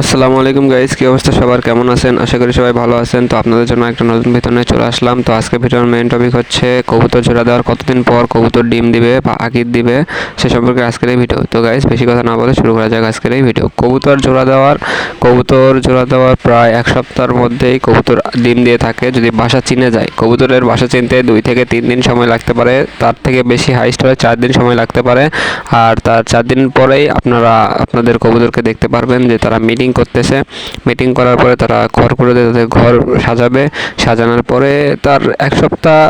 আসসালামু আলাইকুম গাইস কি অবস্থা? সবার কেমন আছেন? আশা করি সবাই ভালো আছেন। তো আপনাদের জন্য একটা নতুন নিয়ে চলে আসলাম। তো আজকে ভিডিওর মেইন টপিক হচ্ছে কবুতর জোড়া দেওয়ার কতদিন পর কবুতর ডিম দিবে বা আকির দিবে, সে সম্পর্কে আজকের এই ভিডিও। তো গাইস বেশি কথা না বলে শুরু করা যাক আজকের এই ভিডিও। কবুতর জোড়া দেওয়ার, কবুতর জোড়া দেওয়ার প্রায় এক সপ্তাহের মধ্যেই কবুতর ডিম দিয়ে থাকে। যদি বাসা চিনে যায়, কবুতরের বাসা চিনতে দুই থেকে তিন দিন সময় লাগতে পারে। তার থেকে বেশি হাইস্ট হলে চার দিন সময় লাগতে পারে। আর তার চার দিন পরেই আপনারা, আপনাদের কবুতরকে দেখতে পারবেন যে তারা মিটিং করতেছে। মিটিং করার পরে তারা দিয়ে তাদের ঘর সাজাবে। সাজানোর পরে তার এক সপ্তাহ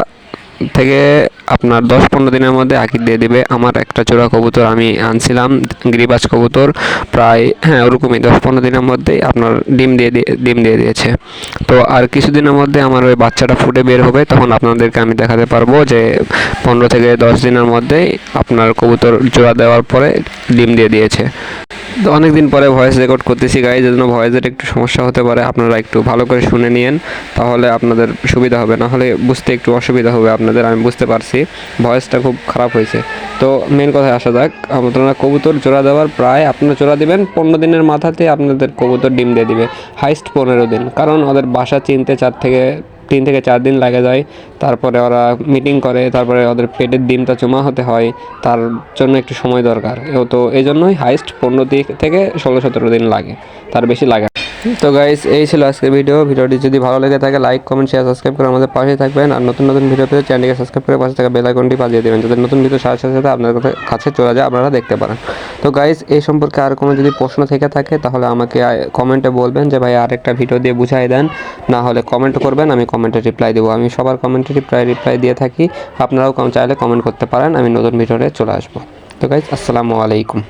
থেকে আপনার দশ পনেরো দিনের মধ্যে আকির দিয়ে দিবে। আমার একটা চোরা কবুতর আমি আনছিলাম, গিরিবাজ কবুতর। প্রায় হ্যাঁ ওরকমই দশ পনেরো দিনের মধ্যেই আপনার ডিম দিয়ে দিয়ে, ডিম দিয়ে দিয়েছে। তো আর কিছুদিনের মধ্যে আমার ওই বাচ্চাটা ফুটে বের হবে, তখন আপনাদেরকে আমি দেখাতে পারব যে পনেরো থেকে দশ দিনের মধ্যেই আপনার কবুতর জোড়া দেওয়ার পরে ডিম দিয়ে দিয়েছে। তো অনেকদিন পরে ভয়েস রেকর্ড করতেছি গাই জন্য ভয়েসের একটু সমস্যা হতে পারে। আপনারা একটু ভালো করে শুনে নিয়েন, তাহলে আপনাদের সুবিধা হবে। না হলে বুঝতে একটু অসুবিধা হবে আপনাদের, আমি বুঝতে পারছি। ভয়েসটা খুব খারাপ হয়েছে। তো মেন কথায় আসা যাক, আপনারা কবুতর জোড়া দেওয়ার প্রায়, আপনারা জোড়া দিবেন, পনেরো দিনের মাথাতে আপনাদের কবুতর ডিম দিয়ে দিবে হাইস্ট পনেরো দিন। কারণ ওদের বাসা চিনতে চার থেকে তিন থেকে চার দিন লাগে যায়। তারপরে ওরা মিটিং করে, তারপরে ওদের পেটের ডিমটা জমা হতে হয়। তার জন্য একটু সময় দরকার। তো এই জন্যই হাইস্ট পনেরো দিক থেকে ষোলো সতেরো দিন লাগে। তার বেশি লাগে। তো গাইস এই ছিল আজকের ভিডিও ভিডিওটি যদি ভালো লেগে থাকে লাইক কমেন্ট শেয়ার সাবস্ক্রাইব করে আমাদের পাশে থাকবেন। আর নতুন নতুন ভিডিও পেতে চ্যানেলকে সাবস্ক্রাইব করে পাশে থাকা বেল আইকনটি বাজিয়ে দেবেন, যাতে নতুন ভিডিও সাথে সাথে আপনার কাছে- চলে যায়, আপনারা দেখতে পারেন। তো গাইস এই সম্পর্কে আর কোনো যদি প্রশ্ন থেকে থাকে, তাহলে আমাকে কমেন্টে বলবেন যে, ভাই, আরেকটা ভিডিও দিয়ে বুঝাই দেন। না হলে কমেন্ট করবেন, আমি কমেন্টে রিপ্লাই দেবো। আমি সবার কমেন্টে রিপ্লাই রিপ্লাই দিয়ে থাকি। আপনারাও চাইলে কমেন্ট করতে পারেন, আমি নতুন ভিডিওতে চলে আসব। তো গাইস আসসালামু আলাইকুম।